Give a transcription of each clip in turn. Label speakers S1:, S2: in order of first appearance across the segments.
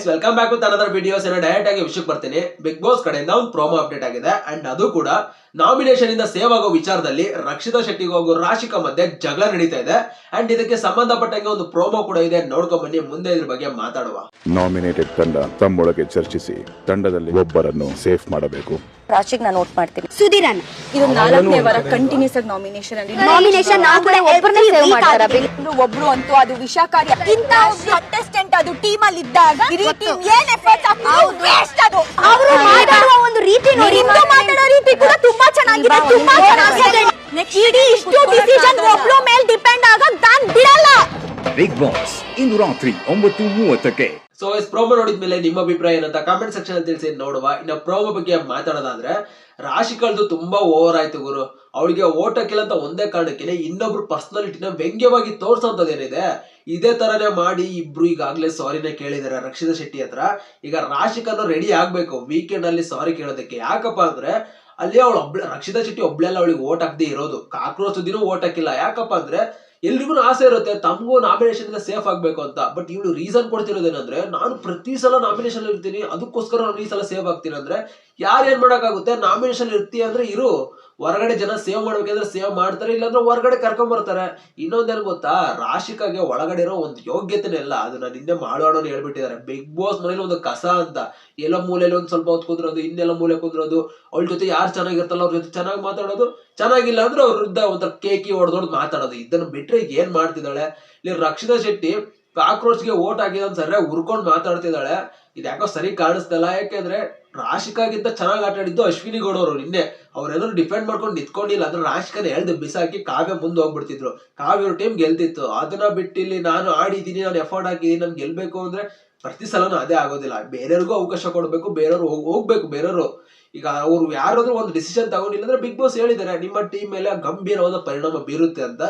S1: Guys welcome back with another videos ಏನೋ direct ಆಗಿ ವಿಷಯಕ್ಕೆ ಬರ್ತೀನಿ. ಬಿಗ್ ಬಾಸ್ ಕಡೆಯಿಂದ ಒಂದು ಪ್ರೋಮೋ ಅಪ್ಡೇಟ್ ಆಗಿದೆ. ಅಂಡ್ ಅದು ಕೂಡ ನಾಮಿನೇಷನ್ ಇಂದ ಸೇವ್ ಆಗೋ ವಿಚಾರದಲ್ಲಿ ರಕ್ಷಿತಾ ಶೆಟ್ಟಿಗೆ ಹೋಗೋ ರಾಶಿಕಾ ಮಧ್ಯೆ ಜಗಳ ನಡೀತಾ ಇದೆ. ಅಂಡ್ ಇದಕ್ಕೆ ಸಂಬಂಧಪಟ್ಟಂಗೆ ಒಂದು ಪ್ರೋಮೋ ಕೂಡ ಇದೆ. ನೋಡ್ಕೊಂಡ್ ಬನ್ನಿ. ಮುಂದೆ ಇದ್ರ ಬಗ್ಗೆ ಮಾತಾಡುವ.
S2: ನಾಮಿನೇಟೆಡ್ ತಂಡ ತಮ್ಮೊಳಗೆ ಚರ್ಚಿಸಿ, ತಂಡದಲ್ಲಿ ಒಬ್ಬರನ್ನು ಸೇಫ್ ಮಾಡಬೇಕು.
S3: ರಾಶಿಗ್ ನಾನು ನೋಟ್ ಮಾಡ್ತೀನಿ.
S4: ಸುಧೀರನ್
S5: ಇದು ನಾಲ್ಕನೇ ವಾರ ಕಂಟಿನ್ಯೂಸ್ ಆಗಿ ನಾಮಿನೇಷನ್ ಅಲ್ಲಿ.
S4: ನಾಮಿನೇಷನ್ ನಾವು ಕೂಡ
S3: ಒಬ್ರನ್ನೇ save ಮಾಡ್ತಾರಾ?
S5: ಒಬ್ರು ಒಬ್ರು ಅಂತೂ ಅದು ವಿಷಕಾರಿ. ಇಂತ ಕಂಟೆಸ್ಟೆಂಟ್ ಅದು ಟೀಮ್ ಅಲ್ಲಿ ಇದ್ದಾಗ ಈ ರೀತಿ ಏನ್ ಎಫರ್ಟ್ ವೇಸ್ಟ್ ಅದು.
S4: ಅವರು ಮಾತಾಡುವ ಒಂದು ರೀತಿ ನೋಡಿ.
S5: ಮಾತಾಡೋ ರೀತಿ ಕೂಡ ತುಂಬಾ ಚೆನ್ನಾಗಿದೆ ತುಂಬಾ ಚೆನ್ನಾಗಿದೆ. ಇಡೀ ಇಷ್ಟು ಡಿಸಿಷನ್ ಒಬ್ಳು ಮೇಲೆ ಡಿಪೆಂಡ್ ಆಗ ನಾನು ಬಿಡಲ್ಲ.
S6: ಬಿಗ್ ಬಾಸ್ ಇಂದು ರಾತ್ರಿ ಒಂಬತ್ತು ಮೂವತ್ತಕ್ಕೆ.
S1: ಸೊ ಇಸ್ ಪ್ರೋಮೋ ನೋಡಿದ್ಮೇಲೆ ನಿಮ್ಮ ಅಭಿಪ್ರಾಯ ಏನಂತ ಕಾಮೆಂಟ್ ಸೆಕ್ಷನ್ ಅಲ್ಲಿ ತಿಳಿಸಿ, ನೋಡುವ. ಇನ್ನು ಪ್ರೋಮೋ ಬಗ್ಗೆ ಮಾತಾಡೋದಾದ್ರೆ ರಾಶಿಕಳ್ದು ತುಂಬಾ ಓವರ್ ಆಯ್ತು ಗುರು. ಅವಳಿಗೆ ಓಟ್ ಹಾಕಿಲ್ಲ ಅಂತ ಒಂದೇ ಕಾರಣಕ್ಕೆ ಇನ್ನೊಬ್ರು ಪರ್ಸನಾಲಿಟಿನ ವ್ಯಂಗ್ಯವಾಗಿ ತೋರ್ಸೋದೇನಿದೆ ಇದೇ ತರನೇ ಮಾಡಿ ಇಬ್ರು ಈಗಾಗಲೇ ಸಾರಿನ ಕೇಳಿದಾರೆ, ರಕ್ಷಿತಾ ಶೆಟ್ಟಿ ಹತ್ರ. ಈಗ ರಾಶಿಕನ್ನು ರೆಡಿ ಆಗ್ಬೇಕು ವೀಕೆಂಡ್ ಅಲ್ಲಿ ಸಾರಿ ಕೇಳೋದಕ್ಕೆ. ಯಾಕಪ್ಪ ಅಂದ್ರೆ, ಅಲ್ಲಿ ಅವಳು ಒಬ್ಳ, ರಕ್ಷಿತಾ ಶೆಟ್ಟಿ ಒಬ್ಳೆಲ್ಲ ಅವಳಿಗೆ ಓಟ್ ಹಾಕದೇ ಇರೋದು. ಕಾಕ್ರೋಚ್ ದಿನ ಓಟ್ ಹಾಕಿಲ್ಲ. ಯಾಕಪ್ಪ ಅಂದ್ರೆ ಎಲ್ರಿಗೂ ಆಸೆ ಇರುತ್ತೆ, ತಮಗೂ ನಾಮಿನೇಷನ್ ಇಂದ ಸೇಫ್ ಆಗ್ಬೇಕು ಅಂತ. ಬಟ್ ಇವಳು ರೀಸನ್ ಕೊಡ್ತಿರೋದೇನಂದ್ರೆ, ನಾನು ಪ್ರತಿ ಸಲ ನಾಮಿನೇಷನ್ ಇರ್ತೀನಿ, ಅದಕ್ಕೋಸ್ಕರ ನಾನು ಈ ಸಲ ಸೇವ್ ಆಗ್ತೀನಿ ಅಂದ್ರೆ, ಯಾರು ಏನ್ ಮಾಡಕ್ಕಾಗುತ್ತೆ? ನಾಮಿನೇಷನ್ ಇರ್ತೀಯ ಅಂದ್ರೆ ಇರು. ಹೊರಗಡೆ ಜನ ಸೇವ್ ಮಾಡ್ಬೇಕಂದ್ರೆ ಸೇವ್ ಮಾಡ್ತಾರೆ, ಇಲ್ಲಾಂದ್ರೆ ಹೊರಗಡೆ ಕರ್ಕೊಂಡ್ ಬರ್ತಾರೆ. ಇನ್ನೊಂದೇನು ಗೊತ್ತಾ? ರಾಶಿಕಾಗೆ ಒಳಗಡೆ ಇರೋ ಒಂದು ಯೋಗ್ಯತೆನೇ ಇಲ್ಲ ಅದು ನಾನು ಹಿಂದೆ ಮಾಡೋಣ ಹೇಳ್ಬಿಟ್ಟಿದ್ದಾರೆ. ಬಿಗ್ ಬಾಸ್ ಮನೇಲಿ ಒಂದು ಕಸ ಅಂತ. ಎಲ್ಲೋ ಮೂಲೆಯಲ್ಲಿ ಒಂದು ಸ್ವಲ್ಪ ಹೊತ್ತು ಕುಂದ್ರೋದು, ಇನ್ನೆಲ್ಲ ಮೂಲೆ ಕುಂದ್ರೋದು. ಅವಳ ಜೊತೆ ಯಾರು ಚೆನ್ನಾಗಿರ್ತಲ್ಲ ಅವ್ರ ಜೊತೆ ಚೆನ್ನಾಗಿ ಮಾತಾಡೋದು. ಚೆನ್ನಾಗಿಲ್ಲ ಅಂದ್ರೆ ಅವ್ರ ವಿರುದ್ಧ ಒಂಥರ ಕೇಕಿ ಹೊಡೆದೊಡ್ದು ಮಾತಾಡೋದು. ಇದನ್ನು ಬಿಟ್ಟರೆ ಏನ್ ಮಾಡ್ತಿದ್ದಾಳೆ? ಇಲ್ಲಿ ರಕ್ಷಿತಾ ಶೆಟ್ಟಿ ಕಾಕ್ರೋಚ್ಗೆ ಓಟ್ ಹಾಕಿದ ಸರಿಯಾಗಿ ಉರ್ಕೊಂಡು ಮಾತಾಡ್ತಿದ್ದಾಳೆ. ಇದು ಯಾಕೋ ಸರಿ ಕಾಣಿಸ್ತಲ್ಲ. ಯಾಕೆಂದ್ರೆ ರಾಶಿಕಾಗಿಂತ ಚೆನ್ನಾಗಿ ಆಟ ಆಡಿದ್ದು ಅಶ್ವಿನಿ ಗೌಡ ಅವರು ನಿನ್ನೆ. ಅವ್ರೇನಾದ್ರು ಡಿಫೆಂಡ್ ಮಾಡ್ಕೊಂಡು ನಿಂತ್ಕೊಂಡಿಲ್ಲ. ಅಂದ್ರೆ ರಾಶಿಕನ ಎಳ್ದು ಬಿಸಾಕಿ ಕಾವ್ಯ ಮುಂದೆ ಹೋಗ್ಬಿಡ್ತಿದ್ರು. ಕಾವ್ಯ ಟೀಮ್ ಗೆಲ್ತಿತ್ತು. ಅದನ್ನ ಬಿಟ್ಟು ಇಲ್ಲಿ ನಾನು ಆಡಿದ್ದೀನಿ, ನಾನು ಎಫರ್ಟ್ ಹಾಕಿದ್ದೀನಿ, ನಾನು ಗೆಲ್ಬೇಕು ಅಂದ್ರೆ ಪ್ರತಿ ಸಲನೂ ಅದೇ ಆಗೋದಿಲ್ಲ. ಬೇರೆಯವ್ರಿಗೂ ಅವಕಾಶ ಕೊಡಬೇಕು, ಬೇರೆಯವ್ರು ಹೋಗ್- ಹೋಗ್ಬೇಕು ಬೇರೆಯವರು. ಈಗ ಅವ್ರು ಯಾರಾದ್ರೂ ಒಂದು ಡಿಸಿಷನ್ ತಗೊಂಡಿಲ್ಲ ಅಂದ್ರೆ ಬಿಗ್ ಬಾಸ್ ಹೇಳಿದ್ದಾರೆ, ನಿಮ್ಮ ಟೀಮ್ ಮೇಲೆ ಗಂಭೀರವಾದ ಪರಿಣಾಮ ಬೀರುತ್ತೆ ಅಂತ.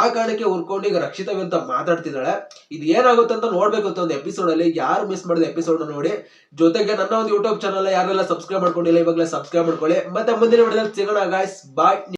S1: ಆ ಕಾರಣಕ್ಕೆ ಉರ್ಕೊಂಡು ಈಗ ರಕ್ಷಿತಾ ಅಂತ ಮಾತಾಡ್ತಿದ್ದಾಳೆ. ಇದು ಏನಾಗುತ್ತೆ ಅಂತ ನೋಡ್ಬೇಕು ಅಂತ ಒಂದು ಎಪಿಸೋಡ್ ಅಲ್ಲಿ. ಯಾರು ಮಿಸ್ ಮಾಡಿದ ಎಪಿಸೋಡ್ ನೋಡಿ. ಜೊತೆಗೆ ನನ್ನ ಒಂದು ಯೂಟ್ಯೂಬ್ ಚಾನಲ್ ಯಾರೆಲ್ಲ ಸಬ್ಸ್ಕ್ರೈಬ್ ಮಾಡ್ಕೊಂಡಿಲ್ಲ, ಇವಾಗಲೇ ಸಬ್ಸ್ಕ್ರೈಬ್ ಮಾಡ್ಕೊಳ್ಳಿ. ಮತ್ತೆ ಮುಂದಿನ ವಿಡಿಯೋದಲ್ಲಿ ಸಿಗೋಣ ಗಾಯ್ಸ್ ಬಾಯ್